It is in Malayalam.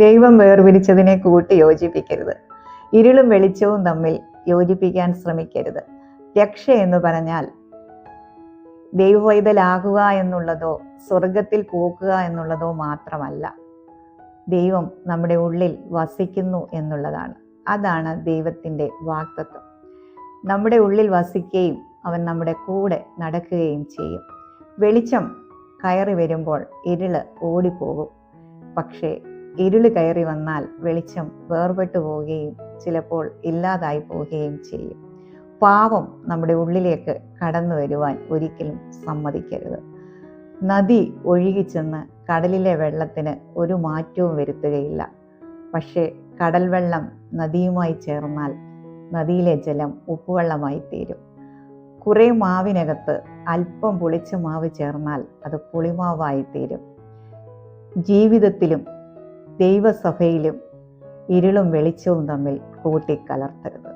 ദൈവം വേർപിരിച്ചതിനെ കൂട്ടി യോജിപ്പിക്കരുത്. ഇരുളും വെളിച്ചവും തമ്മിൽ യോജിപ്പിക്കാൻ ശ്രമിക്കരുത്. രക്ഷ എന്ന് പറഞ്ഞാൽ ദൈവവൈതലാകുക എന്നുള്ളതോ സ്വർഗത്തിൽ പോക്കുക എന്നുള്ളതോ മാത്രമല്ല. ദൈവം നമ്മുടെ ഉള്ളിൽ വസിക്കുന്നു എന്നുള്ളതാണ്. അതാണ് ദൈവത്തിന്റെ വാക്തത്വം നമ്മുടെ ഉള്ളിൽ വസിക്കുകയും അവൻ നമ്മുടെ കൂടെ നടക്കുകയും ചെയ്യും. വെളിച്ചം കയറി വരുമ്പോൾ ഇരുൾ ഓടിപ്പോകും. പക്ഷേ ഇരുൾ കയറി വന്നാൽ വെളിച്ചം വേർപെട്ടു പോവുകയും ചിലപ്പോൾ ഇല്ലാതായി പോവുകയും ചെയ്യും. പാവം നമ്മുടെ ഉള്ളിലേക്ക് കടന്നു വരുവാൻ ഒരിക്കലും സമ്മതിക്കരുത്. നദി ഒഴുകി ഒഴുകിച്ചെന്ന് കടലിലെ വെള്ളത്തിന് ഒരു മാറ്റവും വരുത്തുകയില്ല. പക്ഷേ കടൽ വെള്ളം നദിയുമായി ചേർന്നാൽ നദിയിലെ ജലം ഉപ്പുവെള്ളമായി തീരും. കുറേ മാവിനകത്ത് അല്പം പുളിച്ച മാവ് ചേർന്നാൽ അത് പുളിമാവായി തീരും. ജീവിതത്തിലും ദൈവസഭയിലും ഇരുളും വെളിച്ചവും തമ്മിൽ കൂട്ടിക്കലർത്തരുത്.